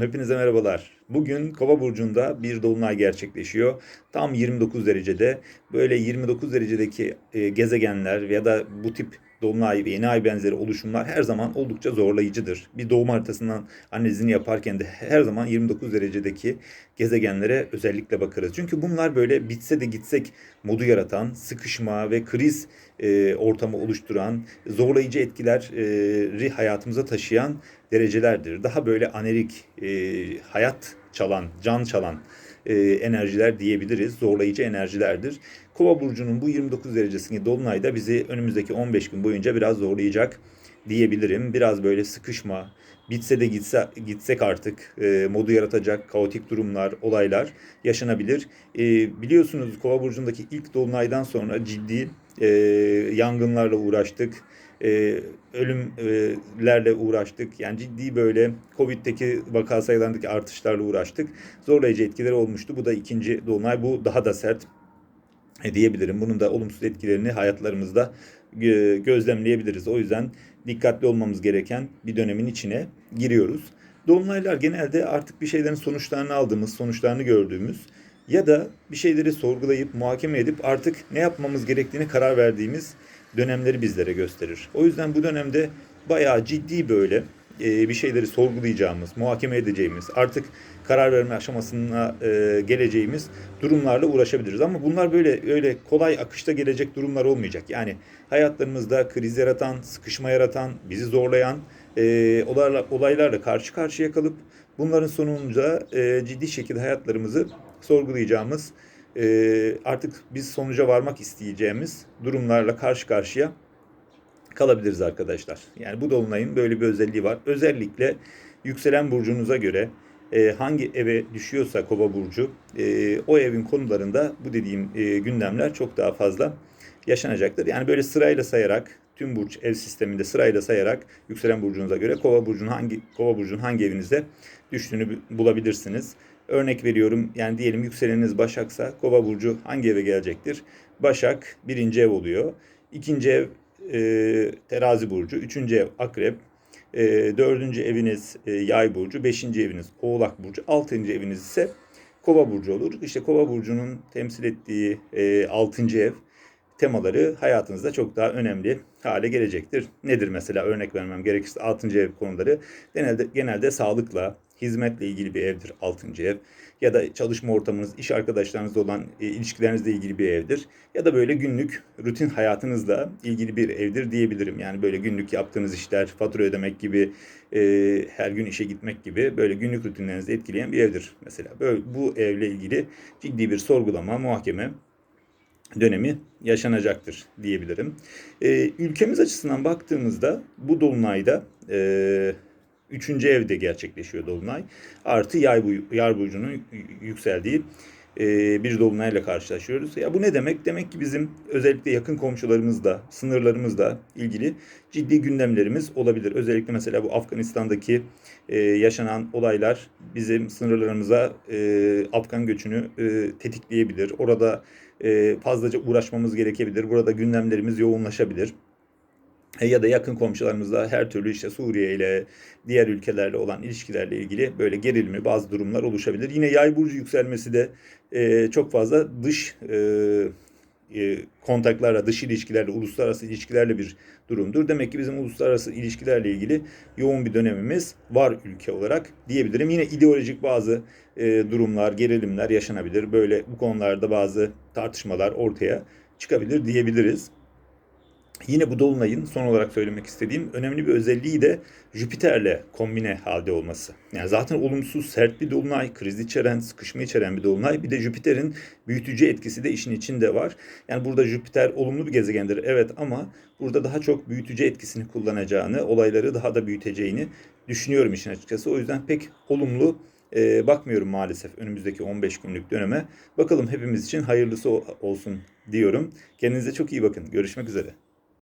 Hepinize merhabalar. Bugün Kova burcunda bir dolunay gerçekleşiyor. Tam 29 derecede. Böyle 29 derecedeki e, gezegenler ya da bu tip dolunay ve yeni ay benzeri oluşumlar her zaman oldukça zorlayıcıdır. Bir doğum haritasından analizini yaparken de her zaman 29 derecedeki gezegenlere özellikle bakarız. Çünkü bunlar böyle bitse de gitsek modu yaratan, sıkışma ve kriz e, ortamı oluşturan, zorlayıcı etkileri hayatımıza taşıyan derecelerdir. Daha böyle anerik, e, hayat çalan, can çalan e, enerjiler diyebiliriz. Zorlayıcı enerjilerdir. Kova burcunun bu 29 derecesindeki dolunayda bizi önümüzdeki 15 gün boyunca biraz zorlayacak diyebilirim. Biraz böyle sıkışma, bitse de gitse gitsek artık e, modu yaratacak kaotik durumlar, olaylar yaşanabilir. E, biliyorsunuz Kova burcundaki ilk dolunaydan sonra ciddi e, yangınlarla uğraştık. E, ölümlerle uğraştık. Yani ciddi böyle Covid'deki vaka sayılarındaki artışlarla uğraştık. Zorlayıcı etkileri olmuştu. Bu da ikinci dolunay. Bu daha da sert e, diyebilirim. Bunun da olumsuz etkilerini hayatlarımızda gö- gözlemleyebiliriz. O yüzden dikkatli olmamız gereken bir dönemin içine giriyoruz. Dolunaylar genelde artık bir şeylerin sonuçlarını aldığımız, sonuçlarını gördüğümüz ya da bir şeyleri sorgulayıp, muhakeme edip artık ne yapmamız gerektiğini karar verdiğimiz dönemleri bizlere gösterir. O yüzden bu dönemde bayağı ciddi böyle e, bir şeyleri sorgulayacağımız, muhakeme edeceğimiz, artık karar verme aşamasına e, geleceğimiz durumlarla uğraşabiliriz. Ama bunlar böyle öyle kolay akışta gelecek durumlar olmayacak. Yani hayatlarımızda kriz yaratan, sıkışma yaratan, bizi zorlayan e, olaylarla, olaylarla karşı karşıya kalıp bunların sonunda e, ciddi şekilde hayatlarımızı sorgulayacağımız, e, artık biz sonuca varmak isteyeceğimiz durumlarla karşı karşıya kalabiliriz arkadaşlar. Yani bu dolunayın böyle bir özelliği var. Özellikle yükselen burcunuza göre e, hangi eve düşüyorsa kova burcu e, o evin konularında bu dediğim e, gündemler çok daha fazla yaşanacaktır. Yani böyle sırayla sayarak tüm burç ev sisteminde sırayla sayarak yükselen burcunuza göre kova burcunun hangi kova burcunun hangi evinizde düştüğünü bulabilirsiniz. Örnek veriyorum yani diyelim yükseleniniz Başaksa kova burcu hangi eve gelecektir? Başak birinci ev oluyor. İkinci ev e, terazi burcu, üçüncü ev akrep, e, dördüncü eviniz e, yay burcu, beşinci eviniz oğlak burcu, altıncı eviniz ise kova burcu olur. İşte kova burcunun temsil ettiği e, altıncı ev temaları hayatınızda çok daha önemli hale gelecektir. Nedir mesela örnek vermem gerekirse 6. ev konuları genelde genelde sağlıkla, hizmetle ilgili bir evdir 6. ev ya da çalışma ortamınız, iş arkadaşlarınızla olan e, ilişkilerinizle ilgili bir evdir ya da böyle günlük rutin hayatınızla ilgili bir evdir diyebilirim. Yani böyle günlük yaptığınız işler, fatura ödemek gibi, e, her gün işe gitmek gibi böyle günlük rutinlerinizi etkileyen bir evdir mesela. Böyle bu evle ilgili ciddi bir sorgulama, muhakeme dönemi yaşanacaktır diyebilirim. Ee, ülkemiz açısından baktığımızda bu dolunayda e, üçüncü evde gerçekleşiyor dolunay. Artı yay, bu, yay burcunun yükseldiği e, bir dolunayla karşılaşıyoruz. Ya bu ne demek? Demek ki bizim özellikle yakın komşularımızla, sınırlarımızla ilgili ciddi gündemlerimiz olabilir. Özellikle mesela bu Afganistan'daki e, yaşanan olaylar bizim sınırlarımıza e, Afgan göçünü e, tetikleyebilir. Orada e, fazlaca uğraşmamız gerekebilir. Burada gündemlerimiz yoğunlaşabilir. E, ya da yakın komşularımızla her türlü işte Suriye ile diğer ülkelerle olan ilişkilerle ilgili böyle gerilimli bazı durumlar oluşabilir. Yine yay burcu yükselmesi de e, çok fazla dış e, e, kontaklarla, dış ilişkilerle, uluslararası ilişkilerle bir durumdur. Demek ki bizim uluslararası ilişkilerle ilgili yoğun bir dönemimiz var ülke olarak diyebilirim. Yine ideolojik bazı e, durumlar, gerilimler yaşanabilir. Böyle bu konularda bazı tartışmalar ortaya çıkabilir diyebiliriz. Yine bu dolunayın son olarak söylemek istediğim önemli bir özelliği de Jüpiter'le kombine halde olması. Yani zaten olumsuz, sert bir dolunay, kriz içeren, sıkışma içeren bir dolunay. Bir de Jüpiter'in büyütücü etkisi de işin içinde var. Yani burada Jüpiter olumlu bir gezegendir evet ama burada daha çok büyütücü etkisini kullanacağını, olayları daha da büyüteceğini düşünüyorum işin açıkçası. O yüzden pek olumlu e, bakmıyorum maalesef önümüzdeki 15 günlük döneme. Bakalım hepimiz için hayırlısı olsun diyorum. Kendinize çok iyi bakın. Görüşmek üzere.